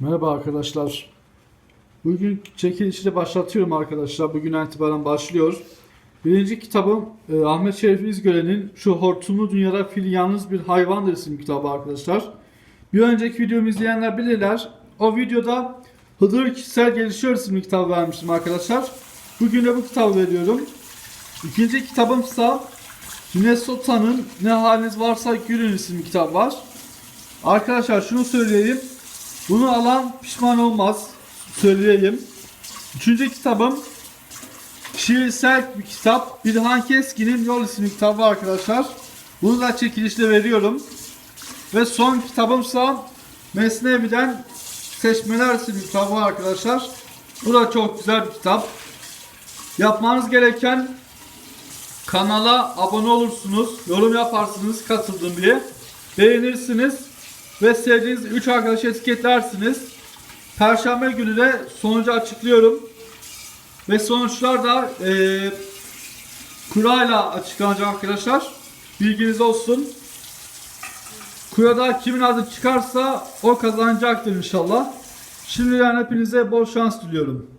Merhaba arkadaşlar. Bugün çekilişi başlatıyorum arkadaşlar. Bugün itibaren başlıyor. Birinci kitabım e, Ahmet Şerif İzgören'in Şu Hortumlu Dünyada Fil Yalnız Bir Hayvandır isimli kitabı arkadaşlar. Bir önceki videomu izleyenler bilirler. O videoda Hıdır Kişisel Gelişiyor isimli kitabı vermiştim arkadaşlar. Bugün de bu kitabı veriyorum. İkinci kitabımsa Minnesota'nın Ne Haliniz Varsa Gülün isimli kitap var. Arkadaşlar şunu söyleyeyim. Bunu alan pişman olmaz. Söyleyeyim. Üçüncü kitabım şiirsel bir kitap. Bilhan Keskin'in Yol isimli kitabı arkadaşlar. Bunu da çekilişle veriyorum. Ve son kitabımsa Mesnevi'den Seçmeler isimli kitabı arkadaşlar. Bu da çok güzel bir kitap. Yapmanız gereken kanala abone olursunuz, yorum yaparsınız katıldım diye. Beğenirsiniz ve sevdiğiniz 3 arkadaşı etiketlersiniz. Perşembe günü de sonucu açıklıyorum. Ve sonuçlar da eee kurayla açıklanacak arkadaşlar. Bilginiz olsun. Kurada kimin adı çıkarsa o kazanacaktır inşallah. Şimdiden hepinize bol şans diliyorum.